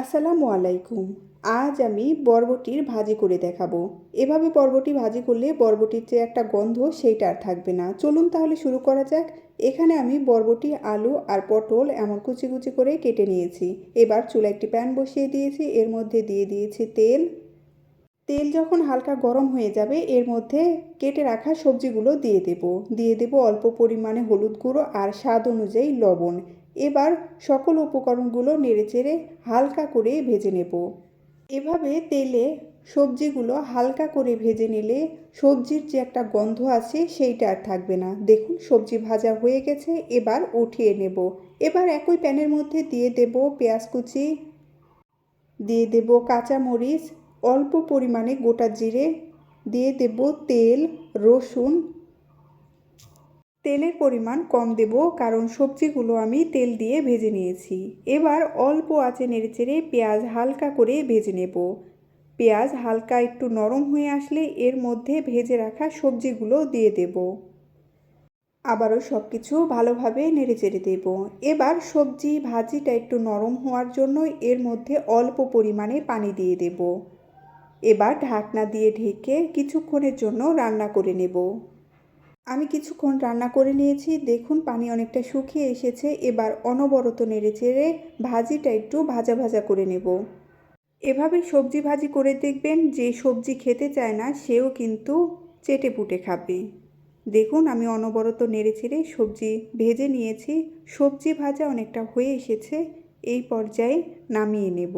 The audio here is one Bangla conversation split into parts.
আসসালামু আলাইকুম। আজ আমি বরবটির ভাজি করে দেখাবো। এভাবে বরবটি ভাজি করলে বরবটির যে একটা গন্ধ সেইটা আর থাকবে না। চলুন তাহলে শুরু করা যাক। এখানে আমি বরবটি, আলু আর পটল এমন কুচি কুচি করে কেটে নিয়েছি। এবার চুলা একটি প্যান বসিয়ে দিয়েছি। এর মধ্যে দিয়ে দিয়েছি তেল। তেল যখন হালকা গরম হয়ে যাবে, এর মধ্যে কেটে রাখা সবজিগুলো দিয়ে দেব। দিয়ে দেব অল্প পরিমাণে হলুদ গুঁড়ো আর স্বাদ অনুযায়ী লবণ। এবার সকল উপকরণগুলো নেড়েচেড়ে হালকা করে ভেজে নেব। এভাবে তেলে সবজিগুলো হালকা করে ভেজে নিলে সবজির যে একটা গন্ধ আছে সেইটা আর থাকবে না। দেখুন, সবজি ভাজা হয়ে গেছে, এবার উঠিয়ে নেব। এবার একই প্যানের মধ্যে দিয়ে দেব পেঁয়াজ কুচি, দিয়ে দেব কাঁচামরিচ অল্প পরিমাণে গোটা জিরে, দিয়ে দেব তেল, রসুন তেলের পরিমাণ কম দেব কারণ সবজিগুলো আমি তেল দিয়ে ভেজে নিয়েছি। এবার অল্প আঁচে নেড়েচেড়ে পেঁয়াজ হালকা করে ভেজে নেব। পেঁয়াজ হালকা একটু নরম হয়ে আসলে এর মধ্যে ভেজে রাখা সবজিগুলো দিয়ে দেব। আবারও সব কিছু ভালোভাবে নেড়েচেড়ে দেব। এবার সবজি ভাজিটা একটু নরম হওয়ার জন্য এর মধ্যে অল্প পরিমাণে পানি দিয়ে দেব। এবার ঢাকনা দিয়ে ঢেকে কিছুক্ষণের জন্য রান্না করে নেব। আমি কিছুক্ষণ রান্না করে নিয়েছি। দেখুন, পানি অনেকটা শুকিয়ে এসেছে। এবার অনবরত নেড়ে চেড়ে ভাজিটা একটু ভাজা ভাজা করে নেব। এভাবে সবজি ভাজি করে দেখবেন, যে সবজি খেতে চায় না, সেও কিন্তু চেটে পুটে খাবে। দেখুন, আমি অনবরত নেড়ে চেড়ে সবজি ভেজে নিয়েছি। সবজি ভাজা অনেকটা হয়ে এসেছে। এই পর্যায়ে নামিয়ে নেব।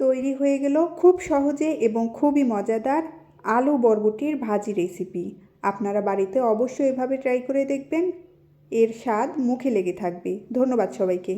তৈরি হয়ে গেল খুব সহজে এবং খুবই মজাদার আলু বরবটির ভাজি রেসিপি। আপনারা বাড়িতে অবশ্যই এভাবে ট্রাই করে দেখবেন। এর স্বাদ মুখে লেগে থাকবে। ধন্যবাদ সবাইকে।